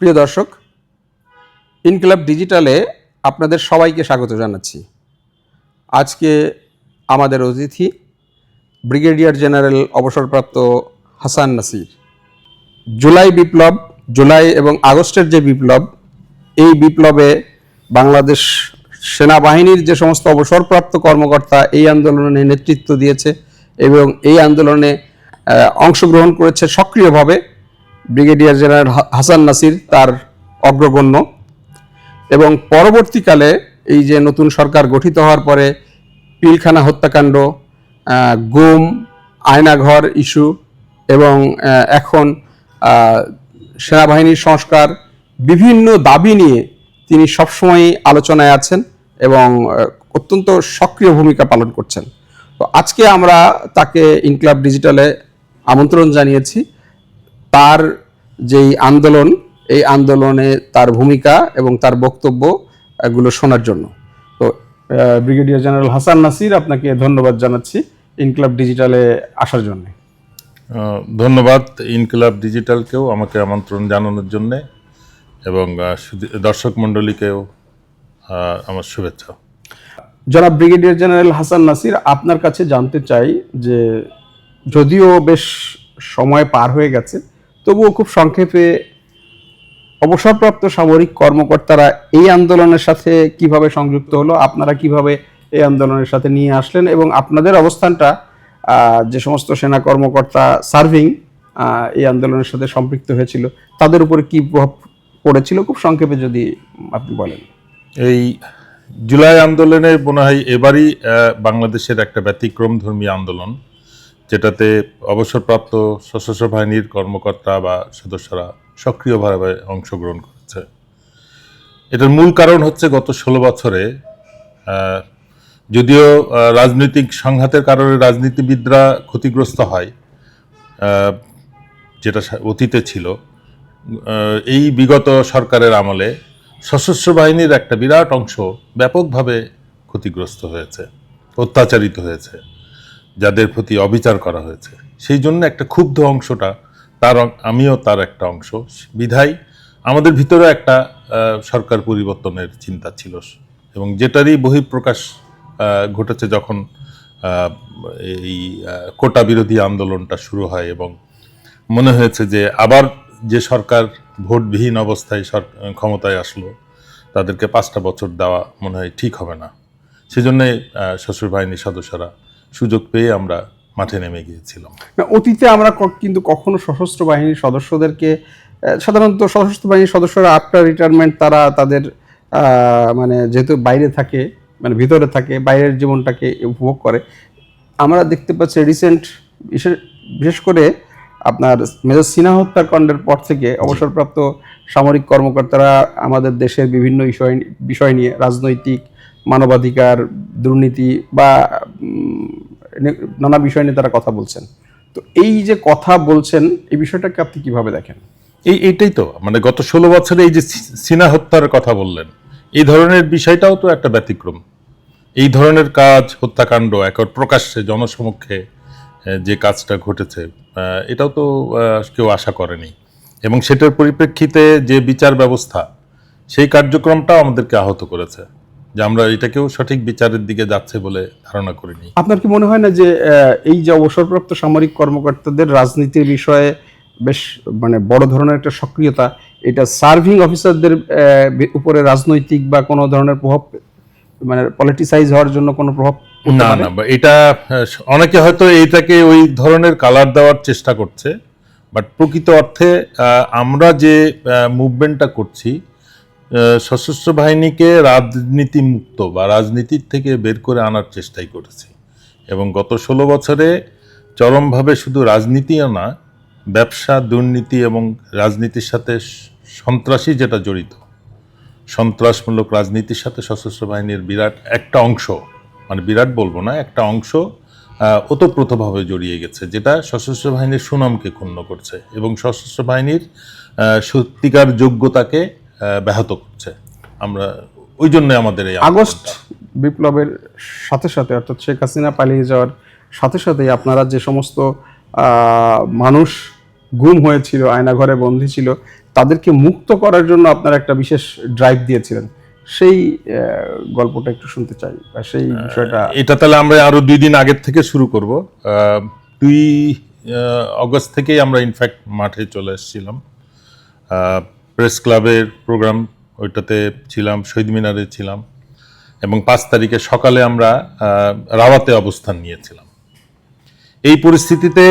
প্রিয় দর্শক, ইনকিলাব ডিজিটালে আপনাদের সবাইকে স্বাগত জানাচ্ছি। আজকে আমাদের অতিথি ব্রিগেডিয়ার জেনারেল অবসরপ্রাপ্ত হাসান নাসির। জুলাই বিপ্লব, জুলাই এবং আগস্টের যে বিপ্লব, এই বিপ্লবে বাংলাদেশ সেনাবাহিনীর যে সমস্ত অবসরপ্রাপ্ত কর্মকর্তা এই আন্দোলনে নেতৃত্ব দিয়েছে এবং এই আন্দোলনে অংশগ্রহণ করেছে সক্রিয়ভাবে ব্রিগেডিয়ার জেনারেল হাসান নাসির তার অগ্রগণ্য। এবং পরবর্তীকালে এই যে নতুন সরকার গঠিত হওয়ার পরে পিলখানা হত্যাকাণ্ড গুম, আয়নাঘর ইস্যু এবং এখন সেনাবাহিনীর সংস্কার বিভিন্ন দাবি নিয়ে তিনি সবসময়ই আলোচনায় আছেন এবং অত্যন্ত সক্রিয় ভূমিকা পালন করছেন। তো আজকে আমরা তাকে ইনক্লাব ডিজিটালে আমন্ত্রণ জানিয়েছি। তার যেই আন্দোলন এই আন্দোলনে তার ভূমিকা এবং তার বক্তব্য এগুলো শোনার জন্য। তো ব্রিগেডিয়ার জেনারেল হাসান নাসির আপনাকে ধন্যবাদ জানাচ্ছি ইনক্লাব ডিজিটালে আসার জন্য। ধন্যবাদ ইনকিলাব ডিজিটালকেও আমাকে আমন্ত্রণ জানানোর জন্যে এবং দর্শক মণ্ডলীকেও আমার শুভেচ্ছা। জনাব ব্রিগেডিয়ার জেনারেল হাসান নাসির আপনার কাছে জানতে চাই যে যদিও বেশ সময় পার হয়ে গেছে তবুও খুব সংক্ষেপে, অবসরপ্রাপ্ত সামরিক কর্মকর্তারা এই আন্দোলনের সাথে কীভাবে সংযুক্ত হলো, আপনারা কীভাবে এই আন্দোলনের সাথে নিয়ে আসলেন এবং আপনাদের অবস্থানটা যে সমস্ত সেনা কর্মকর্তা সার্ভিং এই আন্দোলনের সাথে সম্পৃক্ত হয়েছিল, তাদের উপরে কি প্রভাব পড়েছিল? খুব সংক্ষেপে যদি আপনি বলেন। এই জুলাই আন্দোলনে মনে হয় এবারই বাংলাদেশের একটা ব্যতিক্রম ধর্মী আন্দোলন। যেটাতে অবসরপ্রাপ্ত সশস্ত্র বাহিনীর কর্মকর্তা বা সদস্যরা সক্রিয়ভাবে অংশগ্রহণ করেছে। এটার মূল কারণ হচ্ছে গত ষোলো বছরে যদিও রাজনৈতিক সংঘাতের কারণে রাজনীতিবিদরা ক্ষতিগ্রস্ত হয় যেটা অতীতে ছিল। এই বিগত সরকারের আমলে সশস্ত্র বাহিনীর একটা বিরাট অংশ ব্যাপকভাবে ক্ষতিগ্রস্ত হয়েছে, অত্যাচারিত হয়েছে। যাদের প্রতি অবিচার করা হয়েছে। সেই জন্য একটা ক্ষুব্ধ অংশটা তার আমিও তার একটা অংশ। বিধায় আমাদের ভিতরে একটা সরকার পরিবর্তনের চিন্তা ছিল। এবং যেটারই বহিঃপ্রকাশ ঘটেছে যখন এই কোটা বিরোধী আন্দোলনটা শুরু হয় এবং মনে হয়েছে যে আবার যে সরকার ভোটবিহীন অবস্থায় ক্ষমতায় আসলো, তাদেরকে পাঁচটা বছর দেওয়া মনে হয় ঠিক হবে না। সেজন্যে শ্বশুর বাহিনীর সদস্যরা সুযোগ পেয়ে আমরা মাঠে নেমে গিয়েছিলাম। না অতীতে আমরা কিন্তু কখনো সশস্ত্র বাহিনীর সদস্যদেরকে সাধারণত সশস্ত্র বাহিনীর সদস্যরা আফটার রিটায়ারমেন্ট তারা তাদের মানে যেহেতু বাইরে থাকে মানে ভিতরে থাকে বাইরের জীবনটাকে উপভোগ করে। আমরা দেখতে পাচ্ছি রিসেন্ট বিশেষ করে আপনার মেজর সিনহা হত্যাকাণ্ডের পর থেকে অবসরপ্রাপ্ত সামরিক কর্মকর্তারা আমাদের দেশের বিভিন্ন বিষয় বিষয় নিয়ে রাজনৈতিক মানবাধিকার, দুর্নীতি বা নানা বিষয় নিয়ে তারা কথা বলছেন। তো এই যে কথা বলছেন, এই বিষয়টাকে আপনি কীভাবে দেখেন? এই, এইটাই তো। মানে গত ষোলো বছরে এই যে সিনা হত্যার কথা বললেন, এই ধরনের বিষয়টাও তো একটা ব্যতিক্রম। এই ধরনের কাজ, হত্যাকাণ্ড, একর প্রকাশ্যে জনসমক্ষে যে কাজটা ঘটেছে এটাও তো কেউ আশা করেনি। এবং সেটার পরিপ্রেক্ষিতে যে বিচার ব্যবস্থা, সেই কার্যক্রমটাও আমাদেরকে আহত করেছে। যে আমরা এটাকেও সঠিক বিচারের দিকে যাচ্ছে বলে ধারণা করিনি। আপনার কি মনে হয় না যে এই যে অবসরপ্রাপ্ত সামরিক কর্মকর্তাদের রাজনীতির বিষয়ে বেশ মানে বড় ধরনের একটা সক্রিয়তা এটা সার্ভিং অফিসারদের উপরে রাজনৈতিক বা কোনো ধরনের প্রভাব মানে পলিটিসাইজ হওয়ার জন্য কোনো প্রভাব না না এটা অনেকে হয়তো এইটাকে ওই ধরনের কালার দেওয়ার চেষ্টা করছে বাট প্রকৃত অর্থে আমরা যে মুভমেন্টটা করছি সশস্ত্র বাহিনীকে রাজনীতি মুক্ত বা রাজনীতির থেকে বের করে আনার চেষ্টাই করেছি। এবং গত ষোলো বছরে চরমভাবে শুধু রাজনীতিও না, ব্যবসা, দুর্নীতি এবং রাজনীতির সাথে সন্ত্রাসী যেটা জড়িত, সন্ত্রাসমূলক রাজনীতির সাথে সশস্ত্র বাহিনীর বিরাট একটা অংশ মানে বিরাট বলব না, একটা অংশ ওতপ্রোতভাবে জড়িয়ে গেছে, যেটা সশস্ত্র বাহিনীর সুনামকে ক্ষুণ্ণ করছে এবং সশস্ত্র বাহিনীর সত্যিকার যোগ্যতাকে ব্যাহত করছে। আমরা ওই জন্য আমাদের এই আগস্ট বিপ্লবের সাথে সাথে অর্থাৎ শেখ হাসিনা পালিয়ে যাওয়ার সাথে সাথেই আপনারা যে সমস্ত মানুষ গুম হয়েছিল আয়নাঘরে বন্দী ছিল তাদেরকে মুক্ত করার জন্য আপনারা একটা বিশেষ ড্রাইভ দিয়েছিলেন। সেই গল্পটা একটু শুনতে চাই বা সেই বিষয়টা। এটা তাহলে আমরা আরও দুই দিন আগের থেকে শুরু করব। দুই অগস্ট থেকেই আমরা ইনফ্যাক্ট মাঠে চলে এসেছিলাম। প্রেস ক্লাবের প্রোগ্রাম ওইটাতে ছিলাম, শহীদ মিনারে ছিলাম এবং পাঁচ তারিখে সকালে আমরা রাওয়াতে অবস্থান নিয়েছিলাম। এই পরিস্থিতিতে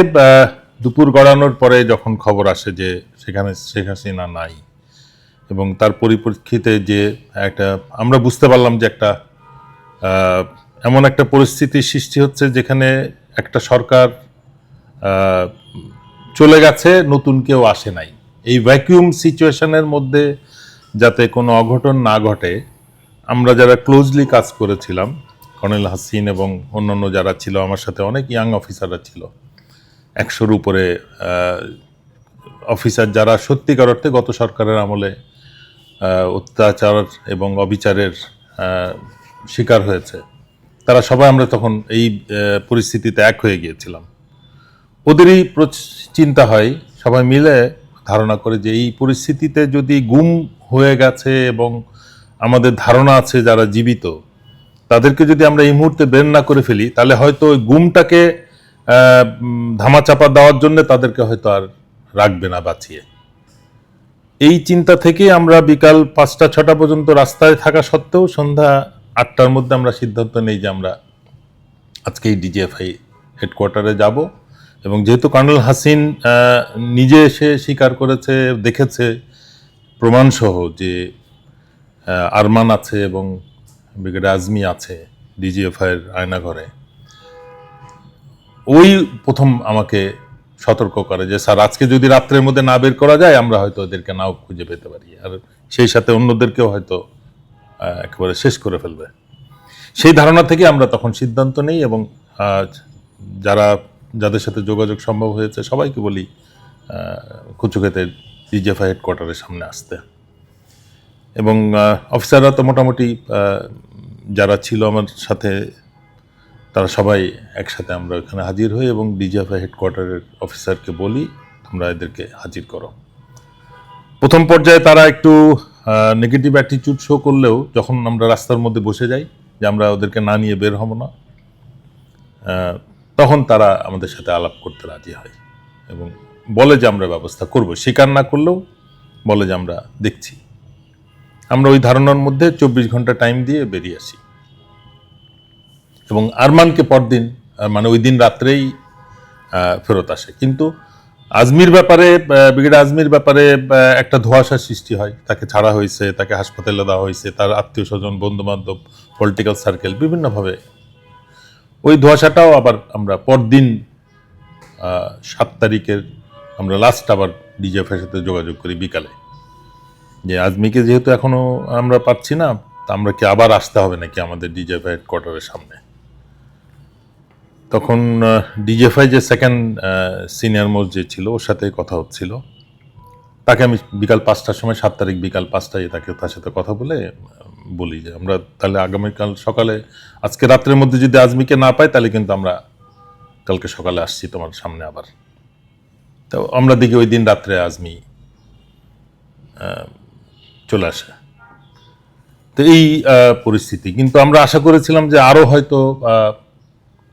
দুপুর গড়ানোর পরে যখন খবর আসে যে সেখানে শেখ হাসিনা নাই এবং তার পরিপ্রেক্ষিতে যে একটা, আমরা বুঝতে পারলাম যে একটা এমন একটা পরিস্থিতি সৃষ্টি হচ্ছে যেখানে একটা সরকার চলে গেছে, নতুন কেউ আসে নাই। এই ভ্যাকিউম সিচুয়েশনের মধ্যে যাতে কোনো অঘটন না ঘটে, আমরা যারা ক্লোজলি কাজ করেছিলাম, কর্নেল হাসিন এবং অন্যান্য যারা ছিল, আমার সাথে অনেক ইয়াং অফিসাররা ছিল। একশোর উপরে অফিসার যারা সত্যিকার অর্থে গত সরকারের আমলে অত্যাচার এবং অবিচারের শিকার হয়েছে, তারা সবাই আমরা তখন এই পরিস্থিতিতে এক হয়ে গিয়েছিলাম। ওদেরই চিন্তা হয়, সবাই মিলে ধারণা করে যে এই পরিস্থিতিতে যদি গুম হয়ে গেছে এবং আমাদের ধারণা আছে যারা জীবিত, তাদেরকে যদি আমরা এই মুহূর্তে বের না করে ফেলি, তাহলে হয়তো ওই গুমটাকে ধামাচাপা দেওয়ার জন্য তাদেরকে হয়তো আর রাখবে না বাঁচিয়ে। এই চিন্তা থেকে আমরা বিকাল পাঁচটা, ছটা পর্যন্ত রাস্তায় থাকা সত্ত্বেও সন্ধ্যা আটটার মধ্যে আমরা সিদ্ধান্ত নেই যে আমরা আজকে এই ডিজিএফআই হেডকোয়ার্টারে যাব। এবং যেহেতু হাসিন নিজে এসে স্বীকার করেছে, দেখেছে, প্রমাণসহ যে আরমান আছে এবং ব্রিগেড আজমি আছে ডিজিএফআইয়ের আয়নাঘরে, ওই প্রথম আমাকে সতর্ক করে যে, স্যার, আজকে যদি রাত্রের মধ্যে না বের করা যায়, আমরা হয়তো ওদেরকে নাও খুঁজে পেতে পারি। আর সেই সাথে অন্যদেরকেও হয়তো একেবারে শেষ করে ফেলবে। সেই ধারণা থেকে আমরা তখন সিদ্ধান্ত নেই এবং যারা যাদের সাথে যোগাযোগ সম্ভব হয়েছে, সবাইকে বলি কুচুকেতে ডিজেফাই হেডকোয়ার্টারের সামনে আসতে। এবং অফিসাররা তো মোটামুটি যারা ছিল আমার সাথে, তারা সবাই একসাথে আমরা ওখানে হাজির হই এবং ডিজিএফআই হেডকোয়ার্টারের অফিসারকে বলি, তোমরা এদেরকে হাজির করো। প্রথম পর্যায়ে তারা একটু নেগেটিভ অ্যাটিটিউড শো করলেও যখন আমরা রাস্তার মধ্যে বসে যাই, যে আমরা ওদেরকে না নিয়ে বের হব না তখন তারা আমাদের সাথে আলাপ করতে রাজি হয় এবং বলে যে আমরা ব্যবস্থা করব। স্বীকার না করলেও বলে যে আমরা দেখছি। আমরা ওই ধারণার মধ্যে চব্বিশ ঘণ্টা টাইম দিয়ে বেরিয়ে আসি। এবং আরমানকে পরদিন মানে ওই দিন রাত্রেই ফেরত আসে। কিন্তু আজমির ব্যাপারে ব্রিগেড আজমির ব্যাপারে একটা ধোঁয়াশার সৃষ্টি হয়। তাকে ছাড়া হয়েছে, তাকে হাসপাতালে দেওয়া হয়েছে, তার আত্মীয় স্বজন বন্ধু বান্ধব পলিটিক্যাল সার্কেল বিভিন্নভাবে ওই ধোঁয়াশাটাও আবার আমরা পরদিন সাত তারিখের আমরা লাস্ট আবার ডিজিএফের সাথে যোগাযোগ করি বিকালে। যে আজমিকে যেহেতু এখনও আমরা পাচ্ছি না, তা আমরা কি আবার আসতে হবে নাকি আমাদের ডিজিএফ হেডকোয়ার্টারের সামনে? তখন ডিজিএফআই যে সেকেন্ড সিনিয়র মোস্ট যে ছিল, ওর সাথে কথা হচ্ছিল। তাকে আমি বিকাল পাঁচটার সময়, সাত তারিখ বিকাল পাঁচটায় তাকে তার সাথে কথা বলে বলি যে আমরা তাহলে আগামীকাল সকালে, আজকে রাত্রের মধ্যে যদি আজমিকে না পাই, তাহলে কিন্তু আমরা কালকে সকালে আসছি তোমার সামনে আবার। তো আমরা দেখি ওই দিন রাত্রে আজমি চলে আসে। তো এই পরিস্থিতি। কিন্তু আমরা আশা করেছিলাম যে আরও হয়তো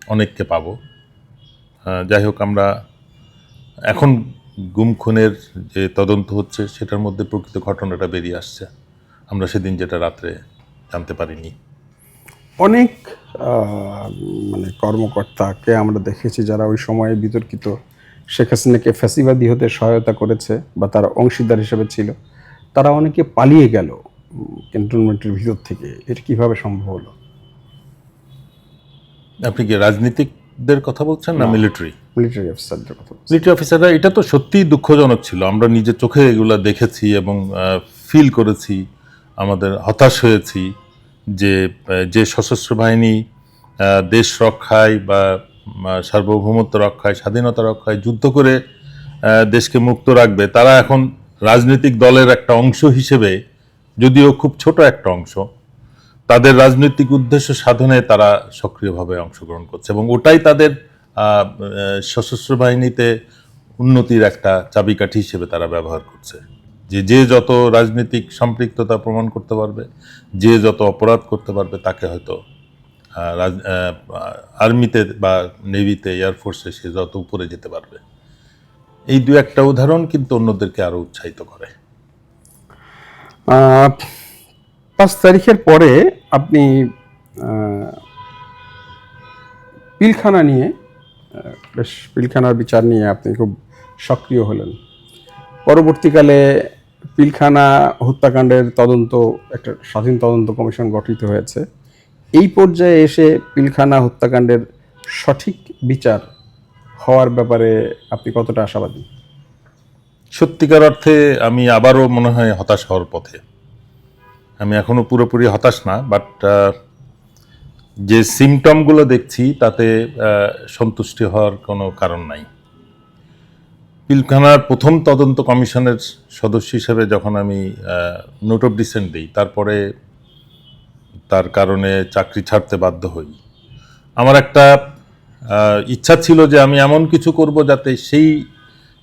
অনেককে পাবো। যাই হোক আমরা এখন গুম খুনের যে তদন্ত হচ্ছে, সেটার মধ্যে প্রকৃত ঘটনাটা বেরিয়ে আসছে। আমরা সেদিন যেটা রাত্রে জানতে পারিনি। অনেক মানে কর্মকর্তাকে আমরা দেখেছি যারা ওই সময়ে বিতর্কিত। শেখ হাসিনাকে ফ্যাসিবাদী হতে সহায়তা করেছে বা তারা অংশীদার হিসেবে ছিল। তারা অনেকে পালিয়ে গেল ক্যান্টনমেন্টের ভিতর থেকে। এটা কীভাবে সম্ভব হলো? আপনি কি রাজনীতিকদের কথা বলছেন না মিলিটারি মিলিটারি অফিসারদের কথা। মিলিটারি অফিসাররা এটা তো সত্যিই দুঃখজনক ছিল। আমরা নিজের চোখে এগুলো দেখেছি এবং ফিল করেছি। আমাদের হতাশ হয়েছি যে যে সশস্ত্র বাহিনী দেশ রক্ষায় বা সার্বভৌমত্ব রক্ষায়, স্বাধীনতা রক্ষায় যুদ্ধ করে দেশকে মুক্ত রাখবে, তারা এখন রাজনৈতিক দলের একটা অংশ হিসেবে, যদিও খুব ছোট একটা অংশ, তাদের রাজনৈতিক উদ্দেশ্য সাধনে তারা সক্রিয়ভাবে অংশগ্রহণ করছে এবং ওটাই তাদের সশস্ত্র বাহিনীতে উন্নতির একটা চাবিকাঠি হিসেবে তারা ব্যবহার করছে। যে যে যত রাজনৈতিক সম্পৃক্ততা প্রমাণ করতে পারবে, যে যত অপরাধ করতে পারবে তাকে হয়তো আর্মিতে বা নেভিতে এয়ারফোর্সে সে যত উপরে যেতে পারবে। এই দু একটা উদাহরণ কিন্তু অন্যদেরকে আরও উৎসাহিত করে। পাঁচ তারিখের পরে আপনি পিলখানা নিয়ে বেশ পিলখানার বিচার নিয়ে আপনি খুব সক্রিয় হলেন। পরবর্তীকালে পিলখানা হত্যাকাণ্ডের তদন্ত, একটা স্বাধীন তদন্ত কমিশন গঠিত হয়েছে। এই পর্যায়ে এসে পিলখানা হত্যাকাণ্ডের সঠিক বিচার হওয়ার ব্যাপারে আপনি কতটা আশাবাদী? সত্যিকার অর্থে আমি আবারও মনে হয় হতাশ হওয়ার পথে। আমি এখনও পুরোপুরি হতাশ না বাট যে সিমটমগুলো দেখছি তাতে সন্তুষ্টি হওয়ার কোনো কারণ নাই। পিলখানার প্রথম তদন্ত কমিশনের সদস্য হিসেবে যখন আমি নোট অফ ডিসেন্ট দিই, তারপরে তার কারণে চাকরি ছাড়তে বাধ্য হই। আমার একটা ইচ্ছা ছিল যে আমি এমন কিছু করব যাতে সেই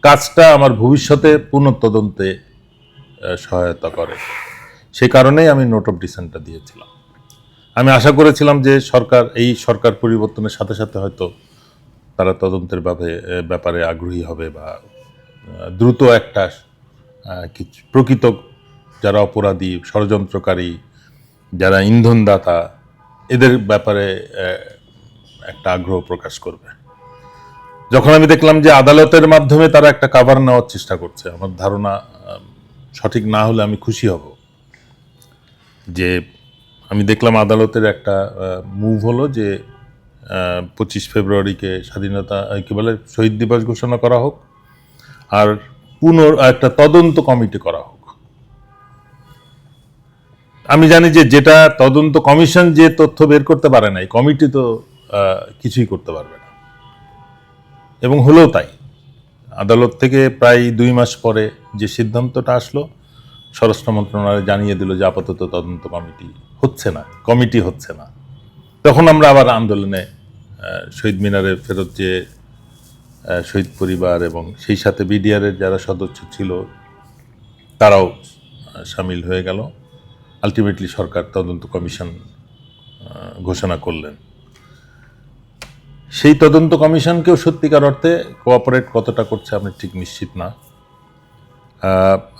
কাজটা আমার ভবিষ্যতে পুনঃতদন্তে সহায়তা করে। সেই কারণেই আমি নোট অফ ডিসেন্টটা দিয়েছিলাম। আমি আশা করেছিলাম যে সরকার, এই সরকার পরিবর্তনের সাথে সাথে হয়তো তারা তদন্তের ব্যাপারে ব্যাপারে আগ্রহী হবে বা দ্রুত একটা প্রকৃত যারা অপরাধী, ষড়যন্ত্রকারী, যারা ইন্ধনদাতা, এদের ব্যাপারে একটা আগ্রহ প্রকাশ করবে। যখন আমি দেখলাম যে আদালতের মাধ্যমে তারা একটা কাভার নেওয়ার চেষ্টা করছে, আমার ধারণা সঠিক না হলে আমি খুশি হব। যে আমি দেখলাম আদালতের একটা মুভ হলো যে পঁচিশ ফেব্রুয়ারিকে স্বাধীনতা কি বলে, শহীদ দিবস ঘোষণা করা হোক আর পুনর, একটা তদন্ত কমিটি করা হোক। আমি জানি যে যেটা তদন্ত কমিশন যে তথ্য বের করতে পারে নাই, কমিটি তো কিছুই করতে পারবে না। এবং হলেও তাই, আদালত থেকে প্রায় দুই মাস পরে যে সিদ্ধান্তটা আসলো, স্বরাষ্ট্র মন্ত্রণালয় জানিয়ে দিল যে আপাতত তদন্ত কমিটি হচ্ছে না, কমিটি হচ্ছে না। তখন আমরা আবার আন্দোলনে শহীদ মিনারে ফেরত যে শহীদ পরিবার এবং সেই সাথে বিডিআরের যারা সদস্য ছিল তারাও সামিল হয়ে গেল। আলটিমেটলি সরকার তদন্ত কমিশন ঘোষণা করলেন। সেই তদন্ত কমিশনকেও সত্যিকার অর্থে কোঅপারেট কতটা করছে আমি ঠিক নিশ্চিত না।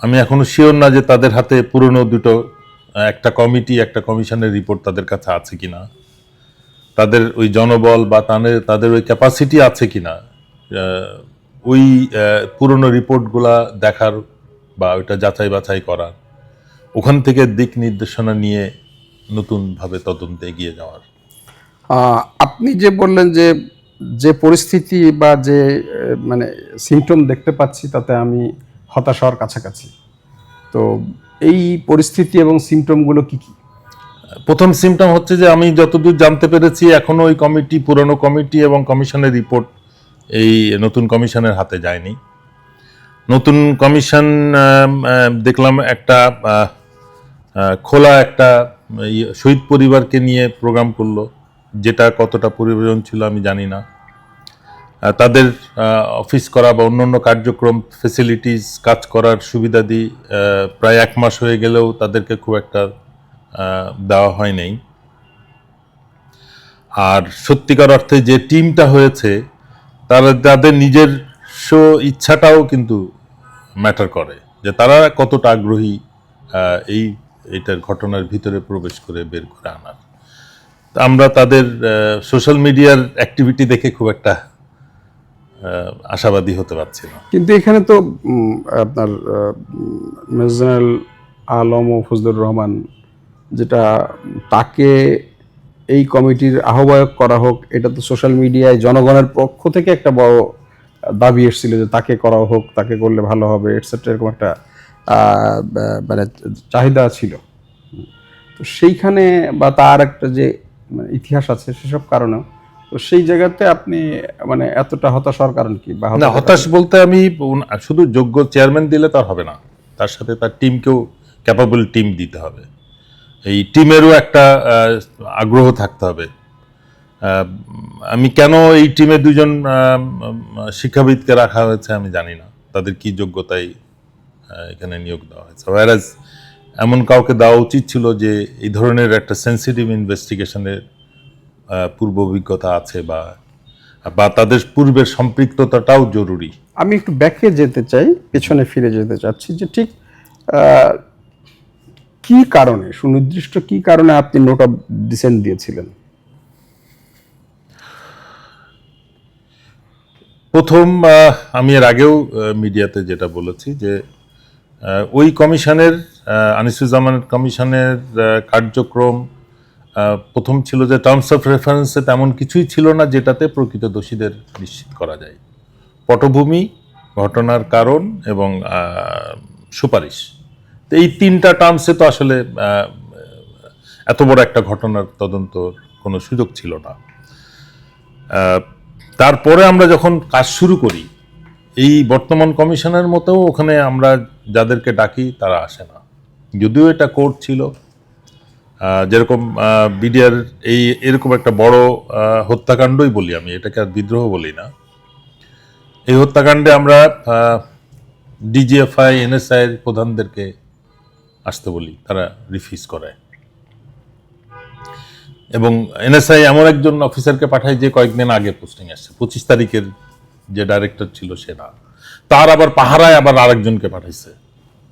আমি এখনও শিওর না যে তাদের হাতে পুরনো দুটো একটা কমিটি একটা কমিশনের রিপোর্ট তাদের কাছে আছে কি না তাদের ওই জনবল বা তাদের তাদের ওই ক্যাপাসিটি আছে কিনা। আহ, ওই পুরনো রিপোর্টগুলা দেখার বা ওইটা যাচাই বাছাই করার ওখান থেকে দিক নির্দেশনা নিয়ে নতুনভাবে তদন্তে এগিয়ে যাওয়ার। আপনি যে বললেন যে যে পরিস্থিতি বা যে মানে সিমটম দেখতে পাচ্ছি তাতে আমি হতাশ হওয়ার কাছাকাছি। তো এই পরিস্থিতি এবং সিমটমগুলো কি কি? প্রথম সিমটম হচ্ছে যে আমি যতদূর জানতে পেরেছি এখনও ওই কমিটি পুরনো কমিটি এবং কমিশনের রিপোর্ট এই নতুন কমিশনের হাতে যায়নি। নতুন কমিশন দেখলাম একটা খোলা একটা শহীদ পরিবারকে নিয়ে প্রোগ্রাম করল, যেটা কতটা পরিবেশন ছিল আমি জানি না। তাদের অফিস করা বা অন্যান্য কার্যক্রম ফেসিলিটিস কাজ করার সুবিধাদি প্রায় এক মাস হয়ে গেলেও তাদেরকে খুব একটা দেওয়া হয় নাই আর সত্যিকার অর্থে যে টিমটা হয়েছে তারা তাদের নিজের ইচ্ছাটাও কিন্তু ম্যাটার করে। যে তারা কতটা আগ্রহী এই এটার ঘটনার ভিতরে প্রবেশ করে বের করে আনার। আমরা তাদের সোশ্যাল মিডিয়ার অ্যাক্টিভিটি দেখে খুব একটা আশাবাদী হতে পারছি না। কিন্তু এখানে তো আপনার মেজর আলম ও ফজলুর রহমান যেটা তাকে এই কমিটির আহ্বায়ক করা হোক এটা তো সোশ্যাল মিডিয়ায় জনগণের পক্ষ থেকে একটা বড় দাবি এসেছিল যে তাকে করা হোক তাকে করলে ভালো হবে এটসেট্রা এরকম একটা মানে চাহিদা ছিল। তো সেইখানে বা তার একটা যে মানে ইতিহাস আছে সেসব কারণেও তো সেই জায়গাতে আপনি মানে এতটা হতাশ হওয়ার কারণ কি? বা না হতাশ বলতে আমি শুধু যোগ্য চেয়ারম্যান দিলে তার হবে না। তার সাথে তার টিমকেও ক্যাপাবল টিম দিতে হবে। এই টিমেরও একটা আগ্রহ থাকতে হবে। আমি কেন এই টিমে দুজন শিক্ষাবিদকে রাখা হয়েছে আমি জানি না। তাদের কি আহ, এখানে নিয়োগ দেওয়া হয়েছে। ওয়ারাজ এমন কাউকে দেওয়া উচিত ছিল যে এই ধরনের একটা সেন্সিটিভ ইনভেস্টিগেশনের পূর্ব অভিজ্ঞতা আছে বা বা তাদের পূর্বের সম্পৃক্ততাটাও জরুরি। আমি একটু ব্যাকে যেতে চাই পেছনে ফিরে যেতে চাচ্ছি যে ঠিক কি কারণে, সুনির্দিষ্ট কি কারণে আপনি নোট অফ ডিসেন্ট দিয়েছিলেন? প্রথম আমি এর আগেও মিডিয়াতে যেটা বলেছি যে ওই কমিশনের আনিসুজ্জামানের কমিশনের কার্যক্রম প্রথম ছিল যে টার্মস অফ রেফারেন্সে তেমন কিছুই ছিল না যেটাতে প্রকৃত দোষীদের নিশ্চিত করা যায়। পটভূমি, ঘটনার কারণ এবং সুপারিশ। তো এই তিনটা টার্মসে তো আসলে এত বড় একটা ঘটনার তদন্ত কোনো সুযোগ ছিল না। তারপরে আমরা যখন কাজ শুরু করি, এই বর্তমান কমিশনের মতো ওখানে আমরা যাদেরকে ডাকি তারা আসে না। যদিও এটা কোর্ট ছিল যেরকম বিডিআর এই এরকম একটা বড় হত্যাকাণ্ডই বলি আমি, এটাকে আর বিদ্রোহ বলি না। এই হত্যাকাণ্ডে আমরা ডিজিএফআই এনএসআই এর প্রধানদেরকে আসতে বলি, তারা রিফিউজ করে এবং এনএসআই এমন একজন অফিসারকে পাঠায় যে কয়েকদিন আগে পোস্টিং আসছে পঁচিশ তারিখের যে ডাইরেক্টর ছিল সে না। তার আবার পাহারায় আবার আরেকজনকে পাঠাইছে,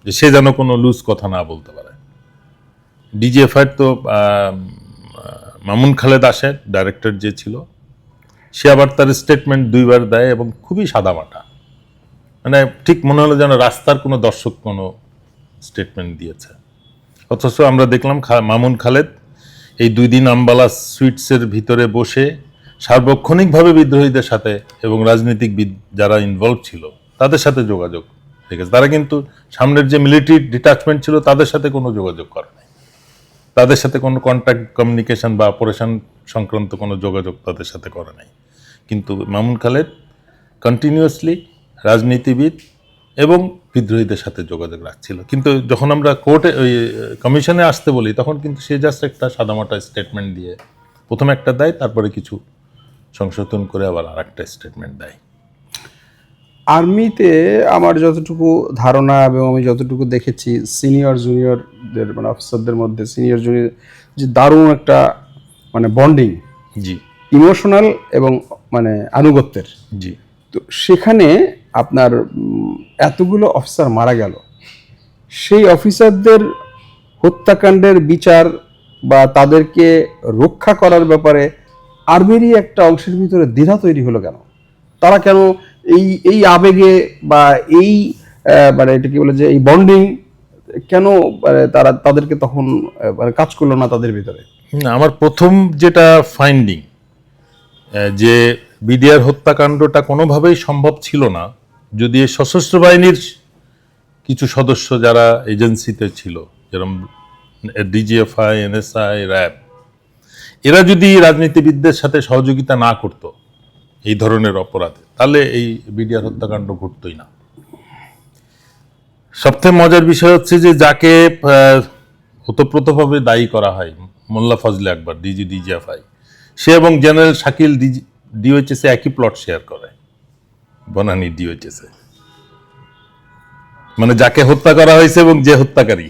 যে সে যেন কোনো লুজ কথা না বলতে পারে। ডিজিএফআই তো মামুন খালেদ আসে ডাইরেক্টর যে ছিল, সে আবার তার স্টেটমেন্ট দুইবার দেয় এবং খুবই সাদামাটা। মানে ঠিক মনে হলো যেন রাস্তার কোনো দর্শক কোনো স্টেটমেন্ট দিয়েছে। অথচ আমরা দেখলাম মামুন খালেদ এই দুই দিন আম্বালা সুইটসের ভিতরে বসে সার্বক্ষণিকভাবে বিদ্রোহীদের সাথে এবং রাজনীতিকবিদ যারা ইনভলভ ছিল, তাদের সাথে যোগাযোগ রেখেছে। তারা কিন্তু সামনের যে মিলিটারি ডিটাচমেন্ট ছিল, তাদের সাথে কোনো যোগাযোগ করে নাই তাদের সাথে কোনো কন্ট্যাক্ট কমিউনিকেশন বা অপারেশন সংক্রান্ত কোনো যোগাযোগ তাদের সাথে করে নাই। কিন্তু মামুন খালেদ কন্টিনিউয়াসলি রাজনীতিবিদ এবং বিদ্রোহীদের সাথে যোগাযোগ রাখছিল। কিন্তু যখন আমরা কোর্টে ওই কমিশনে আসতে বলি তখন কিন্তু সে জাস্ট একটা সাদামাটা স্টেটমেন্ট দিয়ে প্রথমে একটা দেয় তারপরে কিছু সংশোধন করে আবার আর একটা স্টেটমেন্ট দেয়। আর্মিতে আমার যতটুকু ধারণা এবং আমি যতটুকু দেখেছি সিনিয়র জুনিয়রদের মানে অফিসারদের মধ্যে সিনিয়র জুনিয়র যে দারুণ একটা মানে বন্ডিং জি। ইমোশনাল এবং মানে আনুগত্যের। জি। তো সেখানে আপনার এতগুলো অফিসার মারা গেল। সেই অফিসারদের হত্যাকাণ্ডের বিচার বা তাদেরকে রক্ষা করার ব্যাপারে আর্মিরই একটা অংশের ভিতরে দ্বিধা তৈরি হলো কেন? তারা কেন এই এই আবেগে বা এই মানে এটা কি বলে যে এই বন্ডিং কেন মানে তারা তাদেরকে তখন মানে কাজ করল না তাদের ভিতরে? আমার প্রথম যেটা ফাইন্ডিং যে বিডিআর হত্যাকাণ্ডটা কোনোভাবেই সম্ভব ছিল না যদি সশস্ত্র বাহিনীর কিছু সদস্য যারা এজেন্সিতে ছিল, যেরকম ডিজিএফআই এনএসআই র্যাব এরা যদি রাজনীতিবিদদের সাথে সহযোগিতা না করত এই ধরনের অপরাধে, তাহলে এই বিডিআর হত্যাকাণ্ড ঘটতই না। সবথেকে মজার বিষয় হচ্ছে যে যাকে ওতপ্রোতভাবে দায়ী করা হয়, মোল্লা ফজলে আকবর ডিজি ডিজিএফআই সে এবং জেনারেল শাকিল ডিওএইচএস একই প্লট শেয়ার করে। বনানী ডিওএইচএস মানে যাকে হত্যা করা হয়েছে এবং যে হত্যাকারী।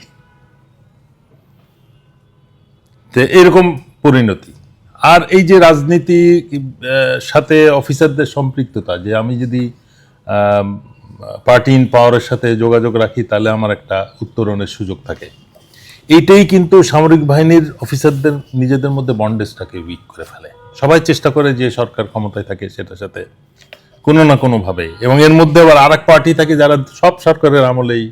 এরকম পরিণতি। আর এই যে রাজনীতি সাথে অফিসারদের সম্পৃক্ততা, যে আমি যদি পার্টি ইন পাওয়ারের সাথে যোগাযোগ রাখি, তাহলে আমার একটা উত্তরণের সুযোগ থাকে। এইটাই কিন্তু সামরিক বাহিনীর অফিসারদের, নিজেদের মধ্যে বন্ডেজটাকে উইক করে ফেলে। সবাই চেষ্টা করে যে সরকার ক্ষমতায় থাকে, সেটার সাথে কোনো না কোনোভাবে। এবং এর মধ্যে আবার আর এক পার্টি থাকে যারা সব সরকারের আমলেই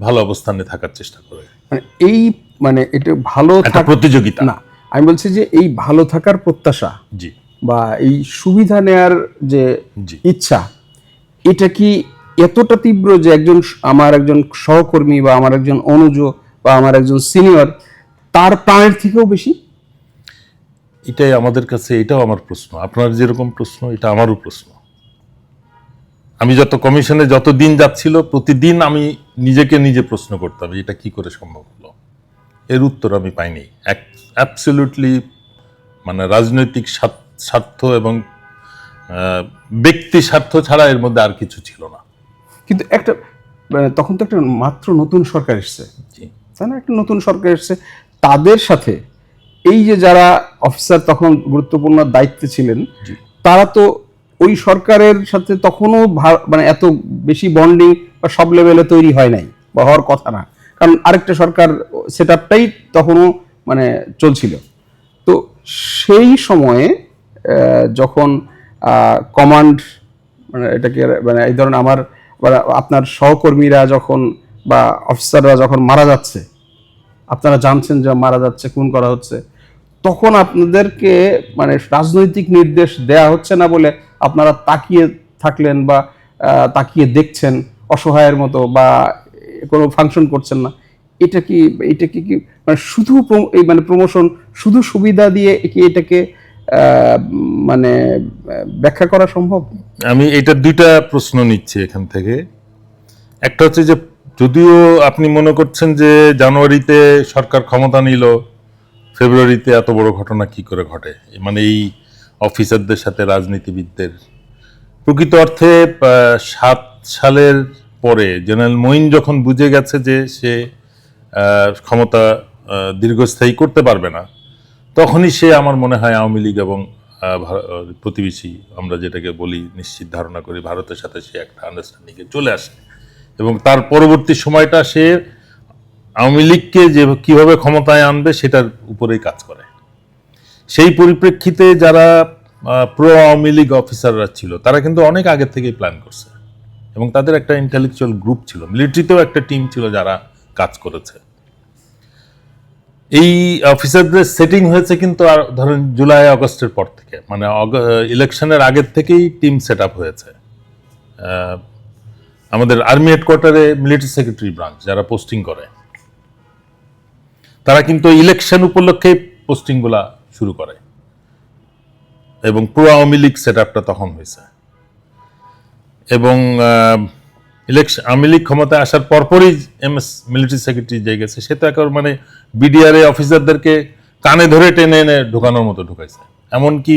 ভালো অবস্থানে থাকার চেষ্টা করে। মানে এই মানে এটা ভালো প্রতিযোগিতা। না আমি বলছি যে এই ভালো থাকার প্রত্যাশা জি। বা এই সুবিধা নেয়ার যে ইচ্ছা এটা কি এতটা তীব্র যে একজন আমার একজন সহকর্মী বা আমার একজন অনুজ বা আমার একজন সিনিয়র তার প্রাণের থেকেও বেশি? এটাই আমাদের কাছে এটাও আমার প্রশ্ন। আপনার যেরকম প্রশ্ন এটা আমারও প্রশ্ন। আমি যত কমিশনে যত দিন যাচ্ছিল প্রতিদিন আমি নিজেকে নিজে প্রশ্ন করতাম এটা কি করে সম্ভব হলো? এর উত্তর আমি পাইনি। অ্যাবসলিউটলি মানে রাজনৈতিক স্বার্থ- এবং ব্যক্তি স্বার্থ ছাড়া এর মধ্যে আর কিছু ছিল না। কিন্তু একটা তখন তো একটা মাত্র নতুন সরকার এসছে। তাই না? একটা নতুন সরকার এসছে। তাদের সাথে এই যে যারা অফিসার তখন গুরুত্বপূর্ণ দায়িত্বে ছিলেন তারা তো ওই সরকারের সাথে তখনও মানে এত বেশি বন্ডিং বা সব লেভেলে তৈরি হয় নাই বা হওয়ার কথা না। কারণ আরেকটা সরকার সেট আপটাই তখনও মানে চলছিল। তো সেই সময়ে যখন কমান্ড মানে এটাকে মানে এই ধরনের আমার বা আপনার সহকর্মীরা যখন বা অফিসাররা যখন মারা যাচ্ছে আপনারা জানছেন যে মারা যাচ্ছে খুন করা হচ্ছে তখন আপনাদেরকে মানে রাজনৈতিক নির্দেশ দেয়া হচ্ছে না বলে আপনারা তাকিয়ে থাকলেন বা তাকিয়ে দেখছেন অসহায়ের মতো বা কোনো ফাংশন করছেন না। এটা কি এটা কি কি মানে শুধু এই মানে প্রমোশন শুধু সুবিধা দিয়ে কি এটাকে মানে ব্যাখ্যা করা সম্ভব? আমি এটা দুইটা প্রশ্ন নিচ্ছি এখান থেকে। একটা হচ্ছে যে যদিও আপনি মনে করছেন যে জানুয়ারিতে সরকার ক্ষমতা নিল ফেব্রুয়ারিতে এত বড় ঘটনা কি করে ঘটে? মানে এই অফিসারদের সাথে রাজনীতিবিদদের। প্রকৃত অর্থে সাত সালের পরে জেনারেল মঈন যখন বুঝে গেছে যে সে ক্ষমতা দীর্ঘস্থায়ী করতে পারবে না, তখনই সে আমার মনে হয় আওয়ামী লীগ এবং প্রতিবেশী, আমরা যেটাকে বলি নিশ্চিত ধারণা করি, ভারতের সাথে সে একটা আন্ডারস্ট্যান্ডিংয়ে চলে আসে। এবং তার পরবর্তী সময়টা সে আওয়ামী লীগকে যে কীভাবে ক্ষমতায় আনবে সেটার উপরেই কাজ করে। সেই পরিপ্রেক্ষিতে যারা প্রো আওয়ামী লীগ অফিসাররা ছিল, তারা কিন্তু অনেক আগে থেকেই প্ল্যান করছে। এবং তাদের একটা ইন্টেলেকচুয়াল গ্রুপ ছিল মিলিটারিতেও একটা টিম ছিল যারা কাজ করেছে। এই অফিসারদের সেটিং হয়েছে কিন্তু আর ধরেন জুলাই, আগস্টের পর থেকে। মানে ইলেকশনের আগের থেকেই টিম সেট আপ হয়েছে আমাদের আর্মি হেডকোয়ার্টারে মিলিটারি সেক্রেটারি ব্রাঞ্চ যারা পোস্টিং করে। তারা কিন্তু ইলেকশন উপলক্ষে পোস্টিংগুলা শুরু করে। এবং পুরো আওয়ামী লীগ সেট আপটা তখন হয়েছে। এবং ইলেকশন আওয়ামী লীগ ক্ষমতায় আসার পরপরই এম এস মিলিটারি সেক্রেটারি যে গেছে, সে তো একবার মানে বিডিআর অফিসারদেরকে কানে ধরে টেনে এনে ঢোকানোর মতো ঢুকাইছে। এমনকি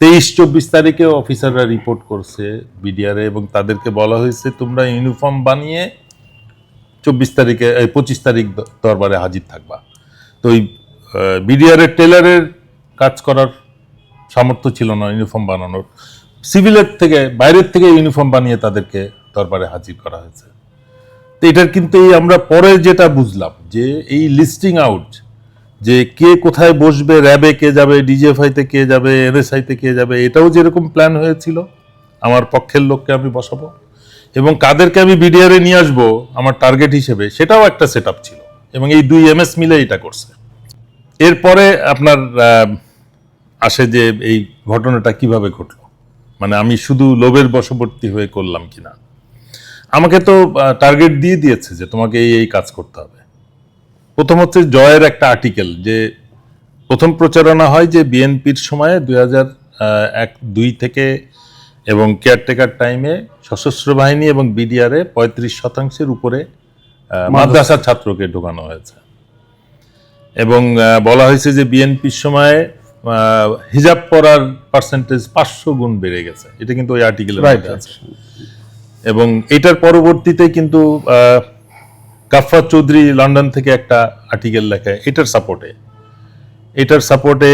তেইশ চব্বিশ তারিখে অফিসাররা রিপোর্ট করছে বিডিআরে এবং তাদেরকে বলা হয়েছে, তোমরা ইউনিফর্ম বানিয়ে চব্বিশ তারিখে, এই পঁচিশ তারিখ দরবারে হাজির থাকবা। তো ওই বিডিআরের টেলারের কাজ করার সামর্থ্য ছিল না ইউনিফর্ম বানানোর। সিভিলের থেকে, বাইরের থেকে ইউনিফর্ম বানিয়ে তাদেরকে দরবারে হাজির করা হয়েছে। তো এটার কিন্তু এই আমরা পরে যেটা বুঝলাম, যে এই লিস্টিং আউট যে কে কোথায় বসবে, র্যাবে কে যাবে ডিজিএফআইতে কে যাবে এনএসআইতে কে যাবে, এটাও যেরকম প্ল্যান হয়েছিল, আমার পক্ষের লোককে আমি বসাবো। এবং কাদেরকে আমি বিডিআরে নিয়ে আসব আমার টার্গেট হিসেবে, সেটাও একটা সেট ছিল। এবং এই দুই এমএস মিলে এটা করছে। এরপরে আপনার আসে যে এই ঘটনাটা কীভাবে ঘটলো। মানে আমি শুধু লোভের বশবর্তী হয়ে করলাম কিনা। আমাকে তো টার্গেট দিয়ে দিয়েছে যে তোমাকে এই এই কাজ করতে হবে। প্রথম হচ্ছে জয়ের একটা আর্টিকেল যে প্রথম প্রচারণা হয় যে বিএনপির সময়ে দুই হাজার এক দুই থেকে এবং কেয়ারটেকার টাইমে সশস্ত্র বাহিনী এবং বিডিআরে পঁয়ত্রিশ শতাংশের উপরে মাদ্রাসার ছাত্রকে ঢোকানো হয়েছে। এবং বলা হয়েছে যে বিএনপির সময়ে আহ, হিজাব পরার পার্সেন্টেজ পাঁচশো গুণ বেড়ে গেছে। এটা কিন্তু ওই আর্টিকেলের রাইট আছে। এবং এটার পরবর্তীতে কিন্তু আহ, গাফফার চৌধুরী লন্ডন থেকে একটা আর্টিকেল লেখে এটার সাপোর্টে এটার সাপোর্টে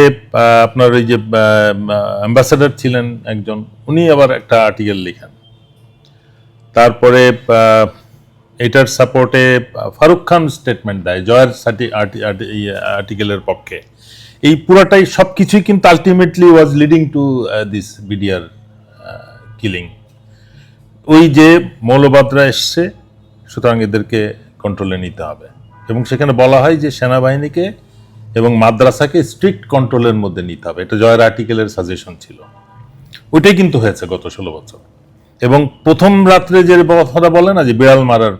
আপনার ওই যে অ্যাম্বাসাডার ছিলেন একজন, উনি আবার একটা আর্টিকেল লেখেন। তারপরে এটার সাপোর্টে ফারুক খান স্টেটমেন্ট দেয়, জয়ের আর্টিকেলের পক্ষে। এই পুরাটাই সব কিছুই কিন্তু ultimately was leading to this BDR killing ওই যে মৌলবাদরা এসছে, সুতরাং এদেরকে কন্ট্রোলে নিতে হবে। এবং সেখানে বলা হয় যে সেনাবাহিনীকে এবং মাদ্রাসাকে স্ট্রিক্ট কন্ট্রোলের মধ্যে নিতে হবে। এটা জয়ের আর্টিকেলের সাজেশন ছিল। ওইটাই কিন্তু হয়েছে গত ষোলো বছর। এবং প্রথম রাত্রে যে কথাটা বলে না যে বিড়াল মারার,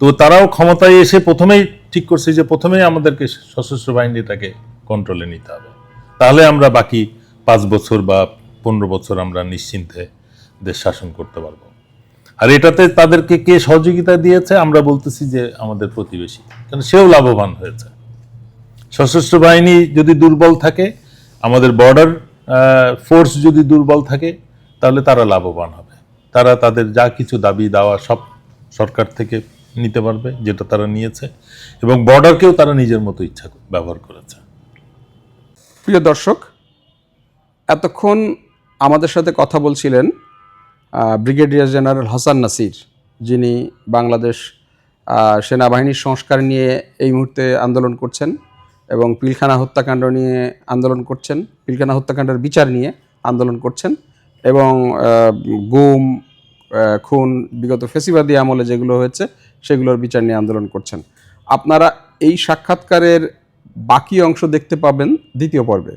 তো তারাও ক্ষমতায় এসে প্রথমেই ঠিক করছে যে প্রথমেই আমাদেরকে সশস্ত্র বাহিনীটাকে কন্ট্রোলে নিতে হবে। তাহলে আমরা বাকি পাঁচ বছর বা পনেরো বছর আমরা নিশ্চিন্তে দেশ শাসন করতে পারব। আর এটাতে তাদেরকে কে সহযোগিতা দিয়েছে আমরা বলতেছি যে আমাদের প্রতিবেশী। কারণ সেও লাভবান হয়েছে। সশস্ত্র বাহিনী যদি দুর্বল থাকে, আমাদের বর্ডার ফোর্স যদি দুর্বল থাকে, তাহলে তারা লাভবান হবে। তারা তাদের যা কিছু দাবি দাওয়া সব সরকার থেকে নিতে পারবে, যেটা তারা নিয়েছে। এবং বর্ডারকেও তারা নিজের মতো ইচ্ছা ব্যবহার করেছে। প্রিয় দর্শক, এতক্ষণ আমাদের সাথে কথা বলছিলেন ব্রিগেডিয়ার জেনারেল হাসান নাসির যিনি বাংলাদেশ সেনাবাহিনীর সংস্কার নিয়ে এই মুহূর্তে আন্দোলন করছেন। এবং পিলখানা হত্যাকাণ্ড নিয়ে আন্দোলন করছেন, পিলখানা হত্যাকাণ্ডের বিচার নিয়ে আন্দোলন করছেন এবং গুম খুন, বিগত ফেসিবাদী আমলে যেগুলো হয়েছে সেগুলোর বিচার নিয়ে আন্দোলন করছেন। আপনারা এই সাক্ষাৎকারের বাকি অংশ দেখতে পাবেন দ্বিতীয় পর্বে।